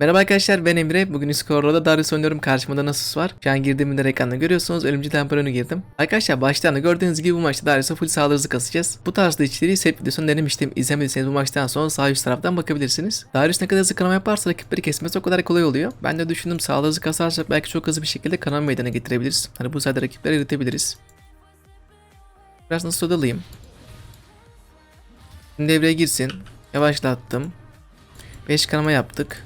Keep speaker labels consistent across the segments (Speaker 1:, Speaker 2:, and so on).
Speaker 1: Merhaba arkadaşlar ben Emre. Bugün Skorro'da Darius oynuyorum. Karşımda Nasus var. Şu an girdiğimde ekranda görüyorsunuz. Ölümcül temperonu girdim. Arkadaşlar baştan da gördüğünüz gibi bu maçta Darius'a full sağlığı hızı kasacağız. Bu tarzda içeriği set videosunu denemiştim. İzlemediyseniz bu maçtan sonra sağ üst taraftan bakabilirsiniz. Darius ne kadar hızlı kanama yaparsa rakipleri kesmesi o kadar kolay oluyor. Ben de düşündüm sağlığı hızı kasarsak belki çok hızlı bir şekilde kanama meydana getirebiliriz. Hani bu sayede rakipleri eritebiliriz. Biraz nasıl odalıyım. Şimdi devreye girsin. Yavaşlattım. 5 kanama yaptık.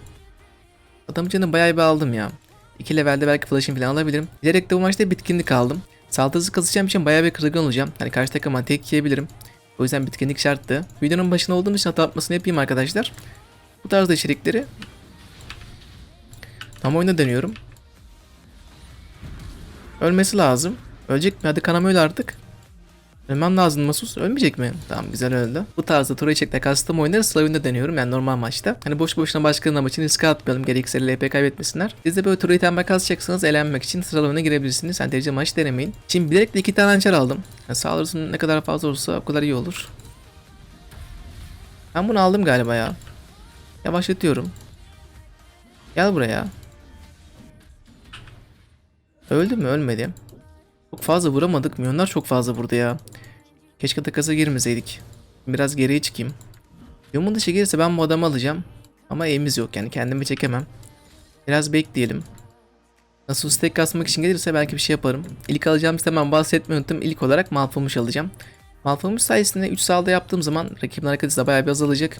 Speaker 1: Adam canı bayağı bir aldım ya. 2 levelde belki flash'ın falan alabilirim. Bilerek de bu maçta bitkinlik aldım. Saldırısı kasacağım için bayağı bir kırılgan olacağım. Hani karşı takıma tek yiyebilirim. O yüzden bitkinlik şarttı. Videonun başında olduğum için hata yapmasını yapayım arkadaşlar. Bu tarzda içerikleri tam oyunda deniyorum. Ölmesi lazım. Ölecek mi? Hadi kanama öl artık. Ölmem lazım Masus. Ölmeyecek mi? Tamam güzel öldü. Bu tarzda Tura çekte kastım oyunları oyunda deniyorum yani normal maçta. Hani boş boşuna başkalarının maçını riske atmayalım. Gerekirse LP kaybetmesinler. Siz de böyle Tura'yı tembel kasacaksınız. Eğlenmek için sıralı girebilirsiniz. Yani derece maç denemeyin. Şimdi bilerek de iki tane hançer aldım. Yani sağlırsın ne kadar fazla olursa o kadar iyi olur. Ben bunu aldım galiba ya. Yavaşlatıyorum. Gel buraya. Öldü mü? Ölmedi. Çok fazla vuramadık. Milyonlar çok fazla vurdu ya. Keşke takasa girmeseydik. Biraz geriye çıkayım. Yomun dışı gelirse ben bu adamı alacağım. Ama elimiz yok yani kendimi çekemem. Biraz bekleyelim. Nasıl stack kasmak için gelirse belki bir şey yaparım. İlk alacağım istemem bahsetmeyi unuttum. İlk olarak Malfamış alacağım. Malfamış sayesinde 3 salda yaptığım zaman rakibin hareketi de bayağı bir azalacak.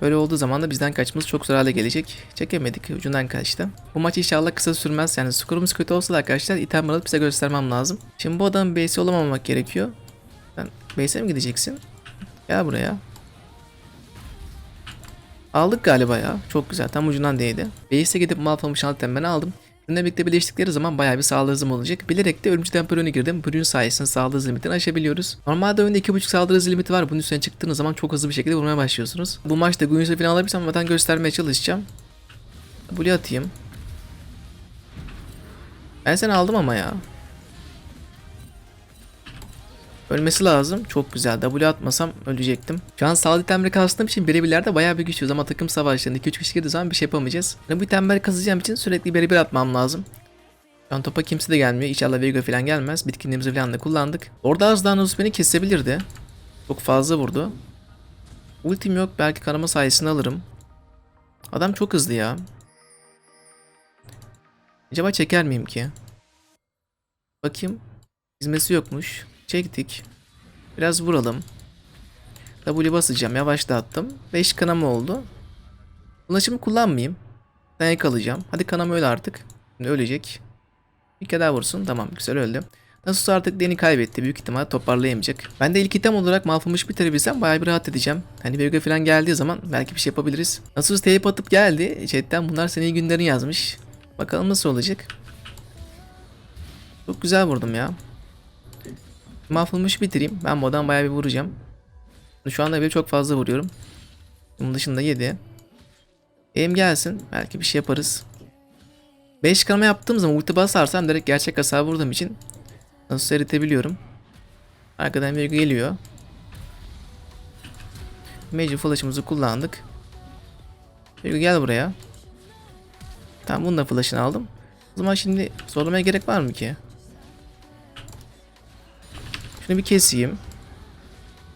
Speaker 1: Böyle olduğu zaman da bizden kaçmamız çok zor hale gelecek. Çekemedik ucundan kaçtı. Bu maç inşallah kısa sürmez. Yani skorumuz kötü olsa da arkadaşlar item alıp bize göstermem lazım. Şimdi bu adamın base'i olamamak gerekiyor. Sen base'e mi gideceksin? Gel buraya. Aldık galiba ya. Çok güzel. Tam ucundan değdi. Base'e gidip Malfamış itemden aldım. Bununla birlikte birleştikleri zaman bayağı bir sağlığı hızım olacak. Bilerek de ölümcül temperonu girdim. Bu ürün sayesinde sağlığı hız limitini aşabiliyoruz. Normalde oyunda 2.5 saldırı hızı limiti var. Bunun üstüne çıktığınız zaman çok hızlı bir şekilde vurmaya başlıyorsunuz. Bu maçta Guinness'ı falan alabilsem zaten göstermeye çalışacağım. Blue atayım. Ben seni aldım ama ya. Ölmesi lazım. Çok güzel. W atmasam ölecektim. Şu an sağlık itemleri kastığım için birebirlerde bayağı bir güçlüyüz ama takım savaşlarında 2-3 kişi girdiği zaman bir şey yapamayacağız. Yani bu itemleri kazacağım için sürekli birebir atmam lazım. Şu an topa kimse de gelmiyor. İnşallah Veiga falan gelmez. Bitkinliğimizi falan da kullandık. Orada az daha Nasus beni kesebilirdi. Çok fazla vurdu. Ultim yok. Belki kanama sayesinde alırım. Adam çok hızlı ya. Acaba çeker miyim ki? Bakayım. Hizmesi yokmuş. Çektik. Biraz vuralım. W basacağım. Yavaşlattım. 5 kanama oldu. Ulaşımı kullanmayayım. Dayak alacağım. Hadi kanama öl artık. Şimdi ölecek. Bir kere daha vursun. Tamam güzel öldü. Nasus artık deni kaybetti. Büyük ihtimal toparlayamayacak. Ben de ilk item olarak malfamış bitirebilsem bayağı bir rahat edeceğim. Hani Vega falan geldiği zaman belki bir şey yapabiliriz. Nasus teyip atıp geldi. Chatten bunlar senin iyi günlerin yazmış. Bakalım nasıl olacak. Çok güzel vurdum ya. Mahvolmuş bitireyim. Ben bu adamı bayağı bir vuracağım. Şu anda bir çok fazla vuruyorum. Bunun dışında 7. Elim gelsin. Belki bir şey yaparız. 5 kanama yaptığım zaman ulti basarsam direkt gerçek hasar vurduğum için nasıl eritebiliyorum. Arkadan bir geliyor. Magic flash'ımızı kullandık. Bir gel buraya. Tamam bunun da flash'ını aldım. O zaman şimdi zorlamaya gerek var mı ki? Şunu bir keseyim.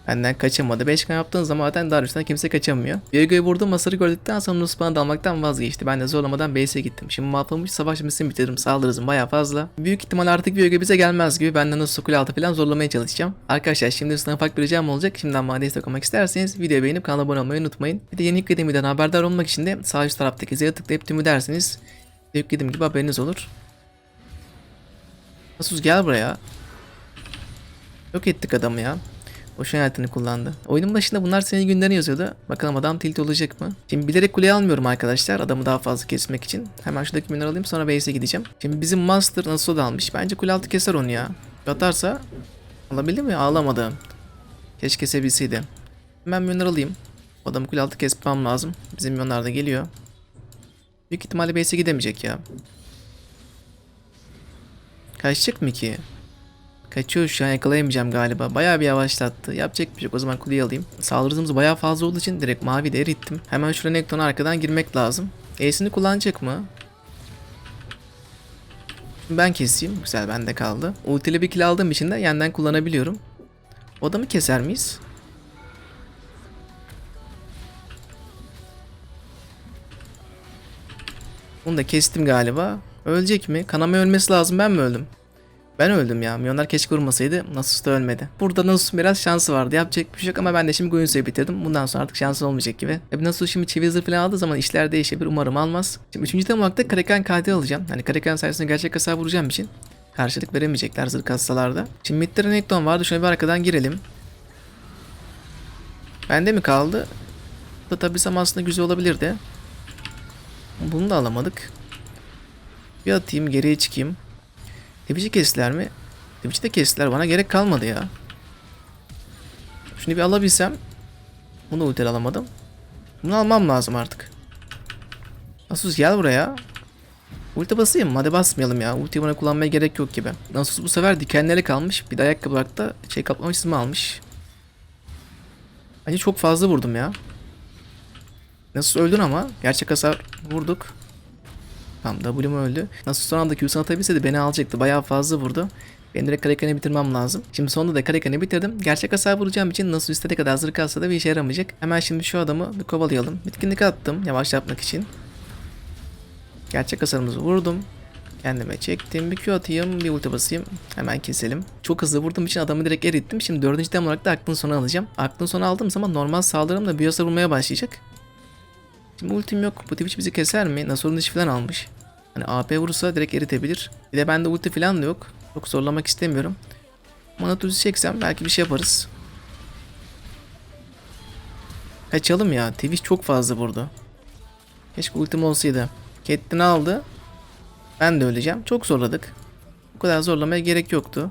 Speaker 1: Benden kaçamadı. 5 kan yaptığın zaman zaten Darius'tan kimse kaçamıyor. Viego'yu vurdum hasarı gördükten sonra Nus bana dalmaktan vazgeçti. Ben de zorlamadan base'e gittim. Şimdi mahvolmuş savaş misini bitirdim. Saldırırım baya fazla. Büyük ihtimal artık Viego bize gelmez gibi. Ben de Nus'u kule altı falan zorlamaya çalışacağım. Arkadaşlar şimdi sizden ufak bir ricam olacak. Şimdiden bana destek olmak isterseniz videoyu beğenip kanala abone olmayı unutmayın. Bir de yeni yüklediğim videodan haberdar olmak için de sağ üst taraftaki zile tıklayıp tümü derseniz yüklediğim gibi haberiniz olur. Asus gel buraya. Yok ettik adamı ya. Boşuna hayatını kullandı. Oyunun başında bunlar senin günlerini yazıyordu. Bakalım adam tilt olacak mı? Şimdi bilerek kuleye almıyorum arkadaşlar. Adamı daha fazla kesmek için. Hemen şuradaki minör alayım sonra base'e gideceğim. Şimdi bizim master nasıl da almış. Bence kule altı keser onu ya. Atarsa alabilir mi? Ağlamadı. Keşke kesebilseydi. Hemen minör alayım. Adamı kule altı kesmem lazım. Bizim milyonlar da geliyor. Büyük ihtimalle base'e gidemeyecek ya. Kaçacak mı ki? Kaçıyor şu an yakalayamayacağım galiba. Bayağı bir yavaşlattı. Yapacak bir şey yok. O zaman kuleyi alayım. Saldırı hızımız bayağı fazla olduğu için direkt mavi de erittim. Hemen şuraya Nekton'a arkadan girmek lazım. E'sini kullanacak mı? Ben keseyim. Güzel bende kaldı. Ultiyle bir kill aldığım için de yeniden kullanabiliyorum. O adamı keser miyiz? Bunu da kestim galiba. Ölecek mi? Kanama ölmesi lazım. Ben mi öldüm? Ben öldüm ya. Milyonlar keşke vurmasaydı. Nasus da ölmedi. Burada Nasus'un biraz şansı vardı. Yapacak bir şey yok ama ben de şimdi Guinsoo'yu bitirdim. Bundan sonra artık şansı olmayacak gibi. Tabi Nasus şimdi çivi hızı falan aldığı zaman işler değişebilir. Umarım almaz. Şimdi 3. temulakta Kraken katil alacağım. Hani Kraken sayesinde gerçek hasar vuracağım için. Karşılık veremeyecekler zırh kassalarda. Şimdi midde Renekton vardı. Şöyle bir arkadan girelim. Bende mi kaldı? Tabi aslında güzel olabilirdi. Bunu da alamadık. Bir atayım geriye çıkayım. Twitch'i kestiler mi? Twitch'i de kestiler. Bana gerek kalmadı ya. Şunu bir alabilsem. Bunu ulti alamadım. Bunu almam lazım artık. Asus gel buraya. Ulti basayım mı? Hadi basmayalım ya. Ulti bana kullanmaya gerek yok gibi. Asus bu sefer dikenleri kalmış. Bir de ayakkabı olarak da şey kaplama çizimi almış. Bence çok fazla vurdum ya. Nasıl öldün ama? Gerçek hasar vurduk. Tamam W'm öldü. Nasıl son anda Q'sunu atabilseydi beni alacaktı. Bayağı fazla vurdu. Benim direkt Karakan'ı bitirmem lazım. Şimdi sonunda da Karakan'ı bitirdim. Gerçek hasar vuracağım için nasıl istediği kadar hazır kalsa da bir işe yaramayacak. Hemen şimdi şu adamı bir kovalayalım. Bitkinlik attım yavaşlatmak için. Gerçek hasarımızı vurdum. Kendime çektim. Bir Q atayım. Bir ulti basayım. Hemen keselim. Çok hızlı vurduğum için adamı direkt erittim. Şimdi dördüncü dem olarak da aklın sonu alacağım. Aklın sonu aldığım zaman normal saldırımla hasar vurmaya başlayacak. Şimdi ultim yok. Bu Twitch bizi keser mi? Nasor'un dişi falan almış. Hani AP vurursa direkt eritebilir. Bir de bende ulti falan da yok. Çok zorlamak istemiyorum. Mana tuzu çeksem belki bir şey yaparız. Kaçalım ya. Twitch çok fazla vurdu. Keşke ultim olsaydı. Catelyn'i aldı. Ben de öleceğim. Çok zorladık. Bu kadar zorlamaya gerek yoktu.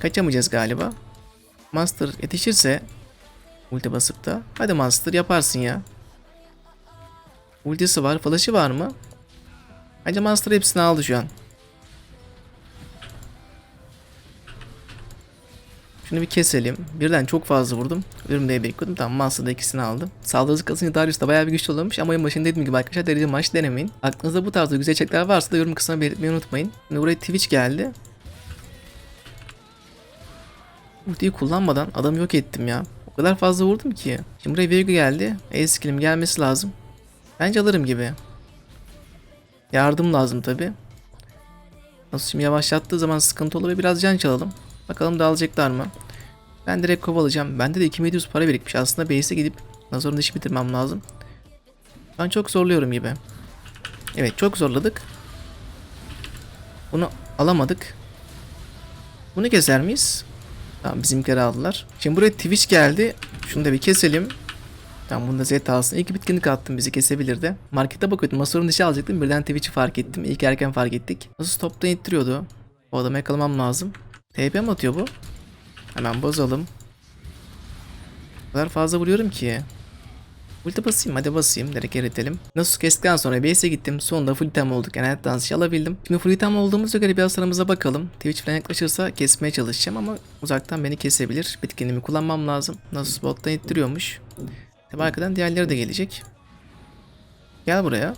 Speaker 1: Kaçamayacağız galiba. Master yetişirse ulti basıp da. Hadi Master yaparsın ya. Ultisi var. Flash'ı var mı? Bence Master hepsini aldı şu an. Şunu bir keselim. Birden çok fazla vurdum. Ölüm diye bekliyordum. Tamam Master da ikisini aldım. Saldırı kasınca Darius da bayağı bir güçlü olmuş ama oyun başında dediğim gibi arkadaşlar derece maç denemeyin. Aklınızda bu tarzda güzel çekler varsa da yorum kısmına belirtmeyi unutmayın. Şimdi buraya Twitch geldi. Ultiyi kullanmadan adamı yok ettim ya. Kadar fazla vurdum ki. Şimdi buraya Virgo geldi. E skillim gelmesi lazım. Bence alırım gibi. Yardım lazım tabi. Nasıl şimdi yavaşlattığı zaman sıkıntı olur ve biraz can çalalım. Bakalım dağılacaklar mı? Ben direkt kovalayacağım. Bende de 2700 para birikmiş. Aslında base'e gidip Nazor'un işi bitirmem lazım. Ben çok zorluyorum gibi. Evet çok zorladık. Bunu alamadık. Bunu keser miyiz? Tamam bizimkileri aldılar. Şimdi buraya Twitch geldi. Şunu da bir keselim. Tamam bunda Z alsın. İlk bitkinlik attım bizi kesebilirdi. Markete bakıyordum. Masorun dışı alacaktım. Birden Twitch'i fark ettim. İlk erken fark ettik. Nasıl topta ittiriyordu. O adamı yakalamam lazım. TP mi atıyor bu? Hemen bozalım. O kadar fazla vuruyorum ki. Ulti basayım hadi basayım direkt eritelim. Nasıl kestikten sonra base'e gittim. Sonunda full item olduk. Yani dansı alabildim. Şimdi full item olduğumuza göre bir hasarımıza bakalım. Twitch falan yaklaşırsa kesmeye çalışacağım ama uzaktan beni kesebilir. Bitkinliğimi kullanmam lazım. Nasıl bottan ittiriyormuş. Tabi arkadan diğerleri de gelecek. Gel buraya.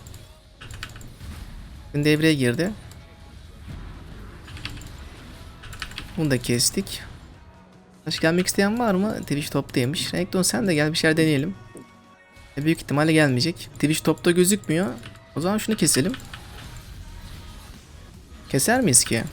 Speaker 1: Şimdi devreye girdi. Bunu da kestik. Başka gelmek isteyen var mı? Twitch toptaymış. Renekton sen de gel bir şeyler deneyelim. E, büyük ihtimalle gelmeyecek. Twitch topta gözükmüyor. O zaman şunu keselim. Keser miyiz ki?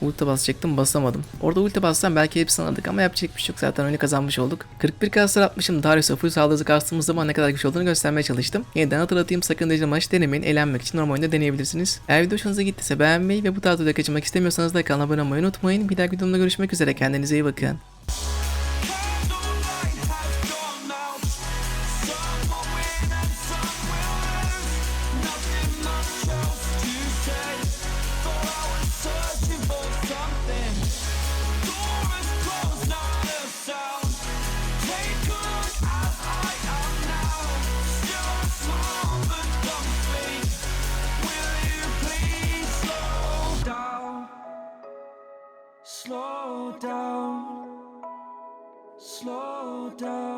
Speaker 1: Ulti basacaktım basamadım. Orada ulti bassam belki hepsini aldık ama yapacak bir şey yok zaten öyle kazanmış olduk. 41 kasır atmışım. Darius'a full saldırı kastığımız zaman ne kadar güçlü olduğunu göstermeye çalıştım. Yeniden hatırlatayım sakın dijital maç denemeyin. Eğlenmek için normal oyunda deneyebilirsiniz. Eğer video hoşunuza gittiyse beğenmeyi ve bu tarz videoda kaçırmak istemiyorsanız da kanala abone olmayı unutmayın. Bir dahaki videomda görüşmek üzere. Kendinize iyi bakın.
Speaker 2: Down.